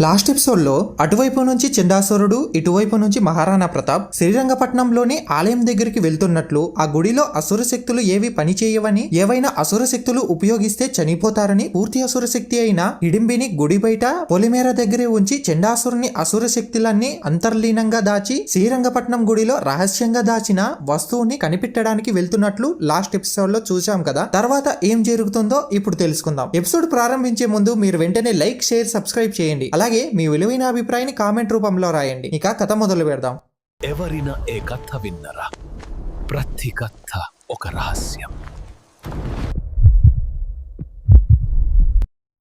Last ఎపిసోడ్లో అటువైపు నుంచి చండాసురుడు ఇటువైపు నుంచి మహారాణా ప్రతాప్ శ్రీరంగపట్నంలోని ఆలయం దగ్గరికి వెళ్తున్నట్లు ఆ గుడిలో అసుర శక్తులు ఏవి పని చేయవని ఏవైనా అసుర శక్తులు ఉపయోగిస్తే చనిపోతారని పూర్తి అసుర శక్తి అయిన హిడింబిని గుడి బయట పొలిమేర దగ్గరే ఉంచి చండాసురుని అసుర శక్తులన్నీ అంతర్లీనంగా దాచి శ్రీరంగపట్నం గుడిలో రహస్యంగా దాచిన వస్తువుని కనిపెట్టడానికి వెళ్తున్నట్లు లాస్ట్ ఎపిసోడ్లో చూసాం కదా. తర్వాత ఏం జరుగుతుందో ఇప్పుడు తెలుసుకుందాం. ఎపిసోడ్ ప్రారంభించే ముందు మీరు వెంటనే లైక్ షేర్ సబ్స్క్రైబ్ చేయండి. అలా అలాగే మీ విలువైన అభిప్రాయాన్ని కామెంట్ రూపంలో రాయండి. ఇక కథ మొదలు పెడదాం. ఎవరైనా ఏ కథ విన్నరా? ప్రతి కథ ఒక రహస్యం.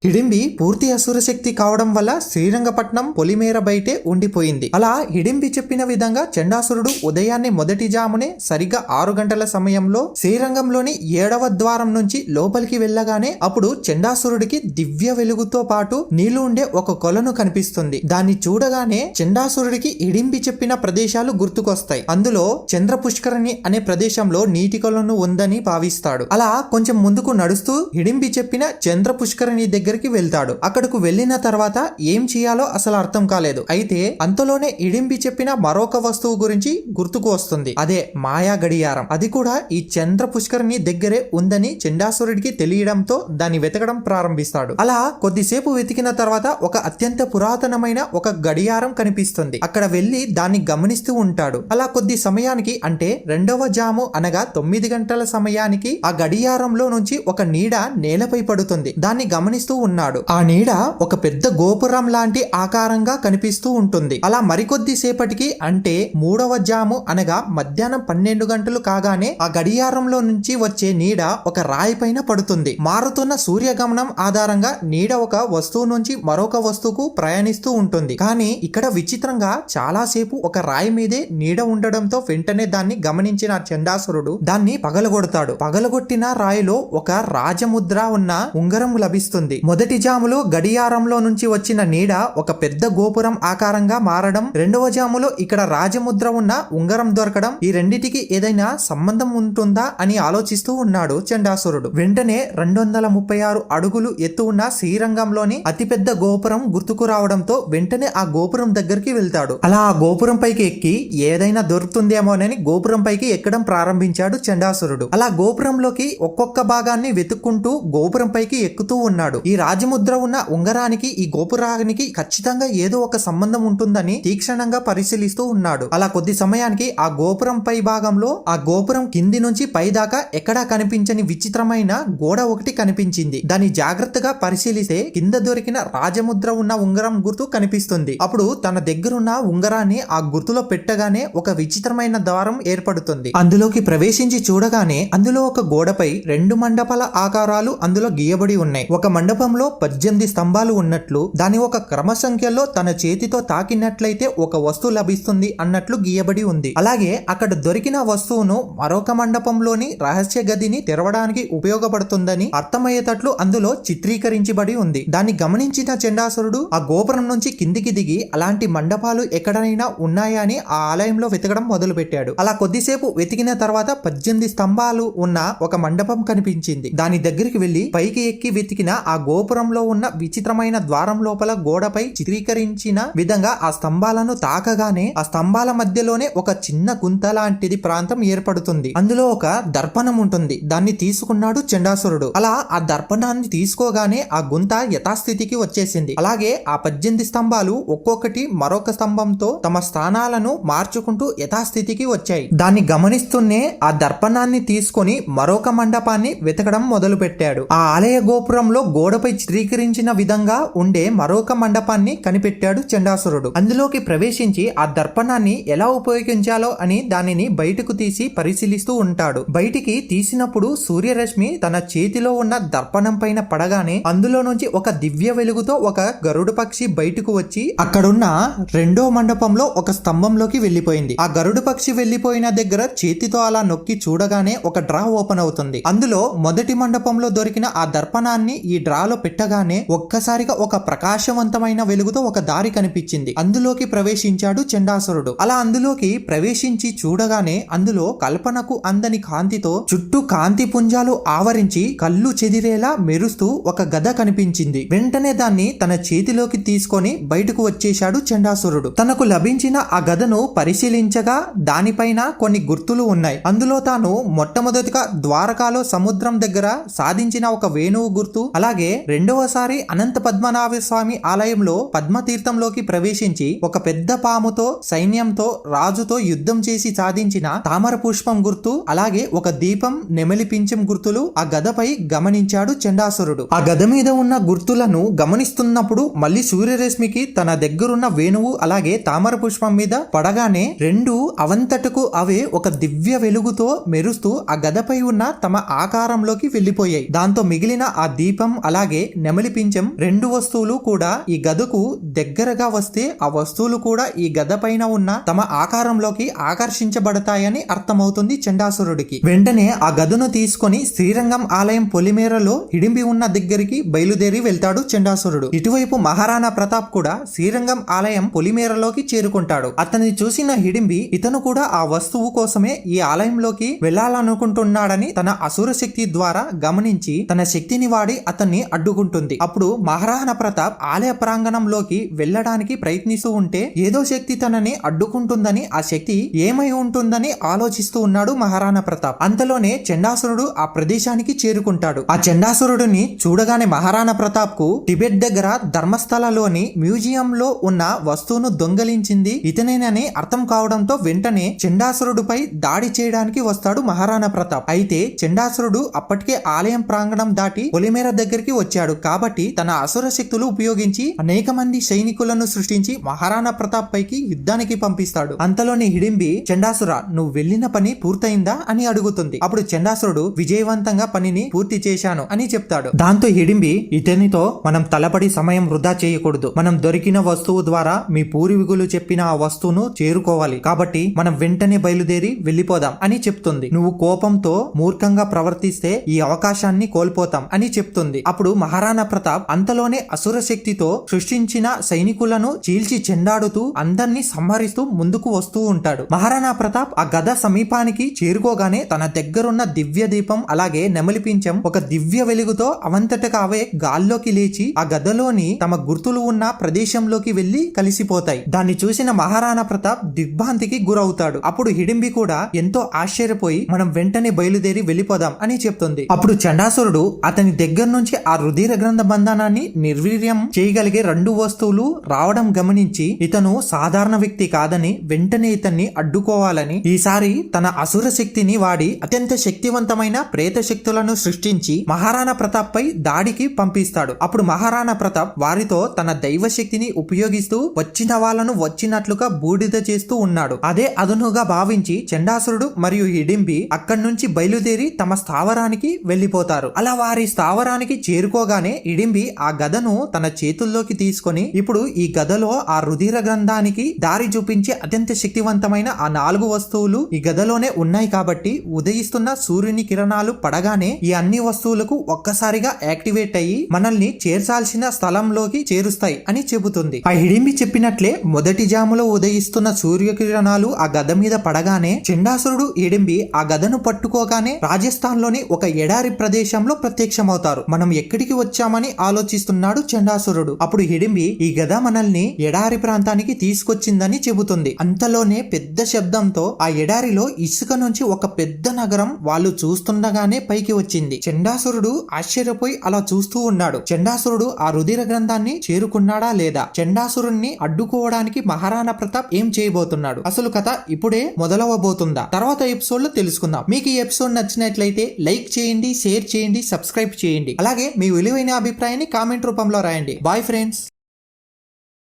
హిడింబి పూర్తి అసురశక్తి కావడం వల్ల శ్రీరంగపట్నం పొలిమేర బయటే ఉండిపోయింది. అలా హిడింబి చెప్పిన విధంగా చండాసురుడు ఉదయాన్నే మొదటి జామునే సరిగ్గా ఆరు గంటల సమయంలో శ్రీరంగంలోని ఏడవ ద్వారం నుంచి లోపలికి వెళ్ళగానే అప్పుడు చండాసురుడికి దివ్య వెలుగుతో పాటు నీళ్ళు ఉండే ఒక కొలను కనిపిస్తుంది. దాన్ని చూడగానే చండాసురుడికి హిడింబి చెప్పిన ప్రదేశాలు గుర్తుకొస్తాయి. అందులో చంద్ర పుష్కరణి అనే ప్రదేశంలో నీటి కొలను ఉందని భావిస్తాడు. అలా కొంచెం ముందుకు నడుస్తూ హిడింబి చెప్పిన చంద్ర పుష్కరణి దగ్గర దగ్గరికి వెళ్తాడు. అక్కడకు వెళ్ళిన తర్వాత ఏం చేయాలో అసలు అర్థం కాలేదు. అయితే అంతలోనే ఇడింబి చెప్పిన మరొక వస్తువు గురించి గుర్తుకు వస్తుంది. అదే మాయా గడియారం. అది కూడా ఈ చంద్ర పుష్కరిణి దగ్గరే ఉందని చండాసురుడికి తెలియడంతో దాన్ని వెతకడం ప్రారంభిస్తాడు. అలా కొద్దిసేపు వెతికిన తర్వాత ఒక అత్యంత పురాతనమైన ఒక గడియారం కనిపిస్తుంది. అక్కడ వెళ్ళి దాన్ని గమనిస్తూ ఉంటాడు. అలా కొద్ది సమయానికి అంటే రెండవ జాము అనగా తొమ్మిది గంటల సమయానికి ఆ గడియారంలో నుంచి ఒక నీడ నేలపై పడుతుంది. దాన్ని గమనిస్తూ ఉన్నాడు. ఆ నీడ ఒక పెద్ద గోపురం లాంటి ఆకారంగా కనిపిస్తూ ఉంటుంది. అలా మరికొద్ది సేపటికి అంటే మూడవ జాము అనగా మధ్యాహ్నం పన్నెండు గంటలు కాగానే ఆ గడియారంలో నుంచి వచ్చే నీడ ఒక రాయి పైన పడుతుంది. మారుతున్న సూర్యగమనం ఆధారంగా నీడ ఒక వస్తువు నుంచి మరొక వస్తువుకు ప్రయాణిస్తూ ఉంటుంది. కానీ ఇక్కడ విచిత్రంగా చాలాసేపు ఒక రాయి మీదే నీడ ఉండడంతో వెంటనే దాన్ని గమనించిన చండాసురుడు దాన్ని పగలగొడతాడు. పగలగొట్టిన రాయిలో ఒక రాజముద్ర ఉన్న ఉంగరం లభిస్తుంది. మొదటి జాములో గడియారంలో నుంచి వచ్చిన నీడ ఒక పెద్ద గోపురం ఆకారంగా మారడం రెండవ జాములో ఇక్కడ రాజముద్ర ఉన్న ఉంగరం దొరకడం ఈ రెండిటికి ఏదైనా సంబంధం ఉంటుందా అని ఆలోచిస్తూ ఉన్నాడు చండాసురుడు. వెంటనే రెండు వందల ముప్పై ఆరు అడుగులు ఎత్తు ఉన్న శ్రీరంగంలోని అతిపెద్ద గోపురం గుర్తుకు రావడంతో వెంటనే ఆ గోపురం దగ్గరికి వెళ్తాడు. అలా ఆ గోపురం పైకి ఎక్కి ఏదైనా దొరుకుతుందేమోనని గోపురం పైకి ఎక్కడం ప్రారంభించాడు చండాసురుడు. అలా గోపురంలోకి ఒక్కొక్క భాగాన్ని వెతుక్కుంటూ గోపురం పైకి ఎక్కుతూ ఉన్నాడు. ఈ రాజముద్ర ఉన్న ఉంగరానికి ఈ గోపురానికి ఖచ్చితంగా ఏదో ఒక సంబంధం ఉంటుందని తీక్షణంగా పరిశీలిస్తూ ఉన్నాడు. అలా కొద్ది సమయానికి ఆ గోపురం పై భాగంలో ఆ గోపురం కింది నుంచి పై దాకా ఎక్కడా కనిపించని విచిత్రమైన గోడ ఒకటి కనిపించింది. దాన్ని జాగ్రత్తగా పరిశీలిస్తే కింద దొరికిన రాజముద్ర ఉన్న ఉంగరం గుర్తు కనిపిస్తుంది. అప్పుడు తన దగ్గరున్న ఉంగరాన్ని ఆ గుర్తులో పెట్టగానే ఒక విచిత్రమైన ద్వారం ఏర్పడుతుంది. అందులోకి ప్రవేశించి చూడగానే అందులో ఒక గోడపై రెండు మండపాల ఆకారాలు అందులో గీయబడి ఉన్నాయి. ఒక మండపం మండపంలో పద్దెనిమిది స్తంభాలు ఉన్నట్లు దాని ఒక క్రమ సంఖ్యలో తన చేతితో తాకినట్లయితే ఒక వస్తువు లభిస్తుంది అన్నట్లు గీయబడి ఉంది. అలాగే అక్కడ దొరికిన వస్తువును మరొక మండపంలోని రహస్య గదిని తెరవడానికి ఉపయోగపడుతుందని అర్థమయ్యేటట్లు అందులో చిత్రీకరించబడి ఉంది. దాన్ని గమనించిన చండాసురుడు ఆ గోపురం నుంచి కిందికి దిగి అలాంటి మండపాలు ఎక్కడైనా ఉన్నాయా అని ఆ ఆలయంలో వెతకడం మొదలు పెట్టాడు అలా కొద్దిసేపు వెతికిన తర్వాత పద్దెనిమిది స్తంభాలు ఉన్న ఒక మండపం కనిపించింది. దాని దగ్గరికి వెళ్ళి పైకి ఎక్కి వెతికిన ఆ గోపురంలో ఉన్న విచిత్రమైన ద్వారం లోపల గోడపై చిత్రీకరించిన విధంగా ఆ స్తంభాలను తాకగానే ఆ స్తంభాల మధ్యలోనే ఒక చిన్న గుంత లాంటిది ప్రాంతం ఏర్పడుతుంది. అందులో ఒక దర్పణం ఉంటుంది. దాన్ని తీసుకున్నాడు చండాసురుడు. అలా ఆ దర్పణాన్ని తీసుకోగానే ఆ గుంత యథాస్థితికి వచ్చేసింది. అలాగే ఆ పద్దెనిమిది స్తంభాలు ఒక్కొక్కటి మరొక స్తంభంతో తమ స్థానాలను మార్చుకుంటూ యథాస్థితికి వచ్చాయి. దాన్ని గమనిస్తూనే ఆ దర్పణాన్ని తీసుకొని మరొక మండపాన్ని వెతకడం మొదలు పెట్టాడు ఆ ఆలయ గోపురంలో గోడపై చిత్రీకరించిన విధంగా ఉండే మరొక మండపాన్ని కనిపెట్టాడు చండాసురుడు. అందులోకి ప్రవేశించి ఆ దర్పణాన్ని ఎలా ఉపయోగించాలో అని దానిని బయటకు తీసి పరిశీలిస్తూ ఉంటాడు. బయటికి తీసినప్పుడు సూర్యరశ్మి తన చేతిలో ఉన్న దర్పణం పైన పడగానే అందులో నుంచి ఒక దివ్య వెలుగుతో ఒక గరుడ పక్షి బయటకు వచ్చి అక్కడున్న రెండో మండపంలో ఒక స్తంభంలోకి వెళ్ళిపోయింది ఆ గరుడ పక్షి వెళ్ళిపోయిన దగ్గర చేతితో అలా నొక్కి చూడగానే ఒక డ్రా ఓపెన్ అవుతుంది. అందులో మొదటి మండపంలో దొరికిన ఆ దర్పణాన్ని ఈ డ్రాలో గంపలో పెట్టగానే ఒక్కసారిగా ఒక ప్రకాశవంతమైన వెలుగుతో ఒక దారి కనిపించింది. అందులోకి ప్రవేశించాడు చండాసురుడు. అలా అందులోకి ప్రవేశించి చూడగానే అందులో కల్పనకు అందని కాంతితో చుట్టూ కాంతి పుంజాలు ఆవరించి కళ్ళు చెదిరేలా మెరుస్తూ ఒక గద కనిపించింది. వెంటనే దాన్ని తన చేతిలోకి తీసుకొని బయటకు వచ్చేశాడు చండాసురుడు. తనకు లభించిన ఆ గదను పరిశీలించగా దానిపైన కొన్ని గుర్తులు ఉన్నాయి. అందులో తాను మొట్టమొదటిగా ద్వారకాలో సముద్రం దగ్గర సాధించిన ఒక వేణువు గుర్తు అలాగే రెండవసారి అనంత పద్మనాభ స్వామి ఆలయంలో పద్మతీర్థంలోకి ప్రవేశించి ఒక పెద్ద పాముతో సైన్యంతో రాజుతో యుద్ధం చేసి సాధించిన తామర పుష్పం గుర్తు అలాగే ఒక దీపం నెమలి పింఛం గుర్తులు ఆ గదపై గమనించాడు చండాసురుడు. ఆ గద మీద ఉన్న గుర్తులను గమనిస్తున్నప్పుడు మళ్ళీ సూర్యరశ్మికి తన దగ్గరున్న వేణువు అలాగే తామర పుష్పం మీద పడగానే రెండు అవంతటకు అవే ఒక దివ్య వెలుగుతో మెరుస్తూ ఆ గదపై ఉన్న తమ ఆకారంలోకి వెళ్ళిపోయాయి దాంతో మిగిలిన ఆ దీపం అలాగే నెమలి పింఛం రెండు వస్తువులు కూడా ఈ గదకు దగ్గరగా వస్తే ఆ వస్తువులు కూడా ఈ గద పైన ఉన్న తమ ఆకారంలోకి ఆకర్షించబడతాయని అర్థమవుతుంది చండాసురుడికి. వెంటనే ఆ గదును తీసుకొని శ్రీరంగం ఆలయం పొలిమేరలో హిడింబి ఉన్న దగ్గరికి బయలుదేరి వెళ్తాడు చండాసురుడు. ఇటువైపు మహారాణా ప్రతాప్ కూడా శ్రీరంగం ఆలయం పొలిమేరలోకి చేరుకుంటాడు. అతన్ని చూసిన హిడింబి ఇతను కూడా ఆ వస్తువు కోసమే ఈ ఆలయంలోకి వెళ్ళాలనుకుంటున్నాడని తన అసుర శక్తి ద్వారా గమనించి తన శక్తిని వాడి అతన్ని అడ్డుకుంటుంది. అప్పుడు మహారాణా ప్రతాప్ ఆలయ ప్రాంగణంలోకి వెళ్ళడానికి ప్రయత్నిస్తూ ఉంటే ఏదో శక్తి తనని అడ్డుకుంటుందని ఆ శక్తి ఏమై ఉంటుందని ఆలోచిస్తూ ఉన్నాడు మహారాణా ప్రతాప్. అంతలోనే చండాసురుడు ఆ ప్రదేశానికి చేరుకుంటాడు. ఆ చండాసురుడిని చూడగానే మహారాణా ప్రతాప్కు టిబెట్ దగ్గర ధర్మస్థలలోని మ్యూజియం లో ఉన్న వస్తువును దొంగలించింది ఇతనేనని అర్థం కావడంతో వెంటనే చండాసురుడిపై దాడి చేయడానికి వస్తాడు మహారాణా ప్రతాప్. అయితే చండాసురుడు అప్పటికే ఆలయం ప్రాంగణం దాటి పొలిమేర దగ్గరికి వచ్చాడు. కాబట్టి తన అసుర శక్తులు ఉపయోగించి అనేక మంది సైనికులను సృష్టించి మహారాణా ప్రతాప్ పైకి యుద్ధానికి పంపిస్తాడు. అంతలోని హిడింబి చండాసుర నువ్వు వెళ్ళిన పని పూర్తయిందా? అని అడుగుతుంది. అప్పుడు చండాసురుడు విజయవంతంగా పనిని పూర్తి చేశాను అని చెప్తాడు. దాంతో హిడింబి ఇతనితో మనం తలపడి సమయం వృధా చేయకూడదు. మనం దొరికిన వస్తువు ద్వారా మీ పూర్వీకులు చెప్పిన ఆ వస్తువును చేరుకోవాలి. కాబట్టి మనం వెంటనే బయలుదేరి వెళ్ళిపోదాం అని చెప్తుంది. నువ్వు కోపంతో మూర్ఖంగా ప్రవర్తిస్తే ఈ అవకాశాన్ని కోల్పోతాం అని చెప్తుంది. అప్పుడు మహారాణా ప్రతాప్ అంతలోనే అసుర శక్తితో సృష్టించిన సైనికులను చీల్చి చెండాడుతూ అందర్నీ సంహరిస్తూ ముందుకు వస్తూ ఉంటాడు. మహారాణా ప్రతాప్ ఆ గద సమీపానికి చేరుకోగానే తన దగ్గరున్న దివ్య దీపం అలాగే నెమలిపించం ఒక దివ్య వెలుగుతో అవంతటగా అవే గాల్లోకి లేచి ఆ గదలోని తమ గుర్తులు ఉన్న ప్రదేశంలోకి వెళ్ళి కలిసిపోతాయి. దాన్ని చూసిన మహారాణా ప్రతాప్ దిగ్భాంతికి గురవుతాడు. అప్పుడు హిడింబి కూడా ఎంతో ఆశ్చర్యపోయి మనం వెంటనే బయలుదేరి వెళ్ళిపోదాం అని చెప్తుంది. అప్పుడు చండాసురుడు అతని దగ్గర నుంచి ఆ రుధిర గ్రంథ బంధనాన్ని నిర్వీర్యం చేయగలిగే రెండు వస్తువులు రావడం గమనించి ఇతను సాధారణ వ్యక్తి కాదని వెంటనే ఇతన్ని అడ్డుకోవాలని ఈసారి తన అసుర శక్తిని వాడి అత్యంత శక్తివంతమైన ప్రేత శక్తులను సృష్టించి మహారాణా ప్రతాప్ పై దాడికి పంపిస్తాడు. అప్పుడు మహారాణా ప్రతాప్ వారితో తన దైవ శక్తిని ఉపయోగిస్తూ వచ్చిన వాళ్ళను వచ్చినట్లుగా బూడిద చేస్తూ ఉన్నాడు. అదే అదునుగా భావించి చండాసురుడు మరియు హిడింబి అక్కడి నుంచి బయలుదేరి తమ స్థావరానికి వెళ్ళిపోతారు అలా వారి స్థావరానికి చేరుకో చేరుకోగానే ఇడింబి ఆ గదను తన చేతుల్లోకి తీసుకొని ఇప్పుడు ఈ గదలో ఆ రుధిర గ్రంథానికి దారి చూపించే అత్యంత శక్తివంతమైన ఆ నాలుగు వస్తువులు ఈ గదలోనే ఉన్నాయి కాబట్టి ఉదయిస్తున్న సూర్యుని కిరణాలు పడగానే ఈ అన్ని వస్తువులకు ఒక్కసారిగా యాక్టివేట్ అయ్యి మనల్ని చేర్చాల్సిన స్థలంలోకి చేరుస్తాయి అని చెబుతుంది. ఆ హిడింబి చెప్పినట్లే మొదటి జాములో ఉదయిస్తున్న సూర్యకిరణాలు ఆ గద మీద పడగానే చండాసురుడు హిడింబి ఆ గదను పట్టుకోగానే రాజస్థాన్లోని ఒక ఎడారి ప్రదేశంలో ప్రత్యక్షమవుతారు. మనం ఎక్కడికి వచ్చామని ఆలోచిస్తున్నాడు చండాసురుడు. అప్పుడు హిడింబి ఈ గద మనల్ని ఎడారి ప్రాంతానికి తీసుకొచ్చిందని చెబుతుంది. అంతలోనే పెద్ద శబ్దంతో ఆ ఎడారిలో ఇసుక నుంచి ఒక పెద్ద నగరం వాళ్ళు చూస్తుండగానే పైకి వచ్చింది. చండాసురుడు ఆశ్చర్యపోయి అలా చూస్తూ ఉన్నాడు. చండాసురుడు ఆ రుధిర గ్రంథాన్ని చేరుకున్నాడా లేదా? చండాసురుణ్ణి అడ్డుకోవడానికి మహారాణా ప్రతాప్ ఏం చేయబోతున్నాడు? అసలు కథ ఇప్పుడే మొదలవబోతుందా? తర్వాత ఎపిసోడ్లో తెలుసుకుందాం. మీకు ఈ ఎపిసోడ్ నచ్చినట్లయితే లైక్ చేయండి షేర్ చేయండి సబ్స్క్రైబ్ చేయండి. అలాగే మీ విలువైన అభిప్రాయాన్ని కామెంట్ రూపంలో రాయండి. Bye friends